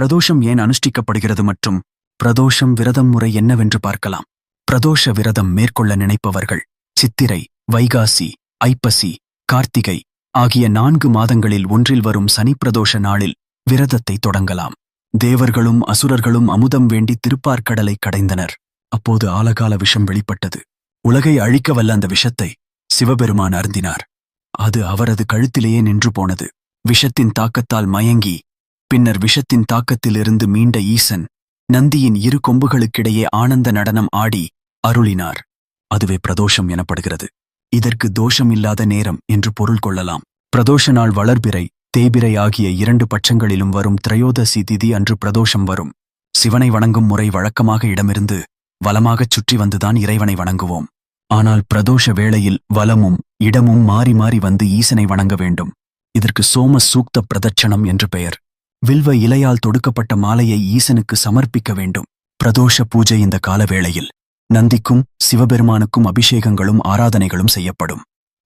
பிரதோஷம் ஏன் அனுஷ்டிக்கப்படுகிறது மற்றும் பிரதோஷம் விரதம் முறை என்னவென்று பார்க்கலாம். பிரதோஷ விரதம் மேற்கொள்ள நினைப்பவர்கள் சித்திரை வைகாசி ஐப்பசி கார்த்திகை ஆகிய நான்கு மாதங்களில் ஒன்றில் வரும் சனிப்பிரதோஷ நாளில் விரதத்தை தொடங்கலாம். தேவர்களும் அசுரர்களும் அமுதம் வேண்டி திருப்பார்க்கடலை கடைந்தனர். அப்போது ஆலகால விஷம் வெளிப்பட்டது. உலகை அழிக்க வல்ல அந்த விஷத்தை சிவபெருமான் அருந்தினார். அது அவரது கழுத்திலேயே நின்று போனது. விஷத்தின் தாக்கத்தால் மயங்கி பின்னர் விஷத்தின் தாக்கத்திலிருந்து மீண்ட ஈசன் நந்தியின் இரு கொம்புகளுக்கிடையே ஆனந்த நடனம் ஆடி அருளினார். அதுவே பிரதோஷம் எனப்படுகிறது. இதற்கு தோஷமில்லாத நேரம் என்று பொருள் கொள்ளலாம். பிரதோஷ நாள் வளர்பிறை தேபிரை ஆகிய இரண்டு பட்சங்களிலும் வரும் திரையோதசி திதி அன்று பிரதோஷம் வரும். சிவனை வணங்கும் முறை வழக்கமாக இடமிருந்து வலமாகச் சுற்றி வந்துதான் இறைவனை வணங்குவோம். ஆனால் பிரதோஷ வேளையில் வலமும் இடமும் மாறி மாறி வந்து ஈசனை வணங்க வேண்டும். இதற்கு சோம சூக்த பிரதட்சணம் என்று பெயர். வில்வ இலையால் தொடுக்கப்பட்ட மாலையை ஈசனுக்கு சமர்ப்பிக்க வேண்டும். பிரதோஷ பூஜை இந்த காலவேளையில் நந்திக்கும் சிவபெருமானுக்கும் அபிஷேகங்களும் ஆராதனைகளும் செய்யப்படும்.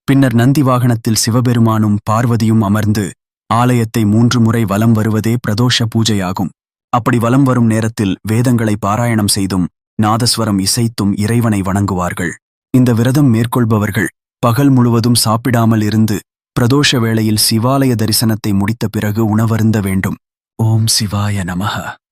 பின்னர் நந்தி வாகனத்தில் சிவபெருமானும் பார்வதியும் அமர்ந்து ஆலயத்தை மூன்று முறை வலம் வருவதே பிரதோஷ பூஜையாகும். அப்படி வலம் வரும் நேரத்தில் வேதங்களை பாராயணம் செய்தும் நாதஸ்வரம் இசைத்தும் இறைவனை வணங்குவார்கள். இந்த விரதம் மேற்கொள்பவர்கள் பகல் முழுவதும் சாப்பிடாமல் இருந்து பிரதோஷ வேளையில் சிவாலய தரிசனத்தை முடித்த பிறகு உணவருந்த வேண்டும். ओम शिवाय नमः।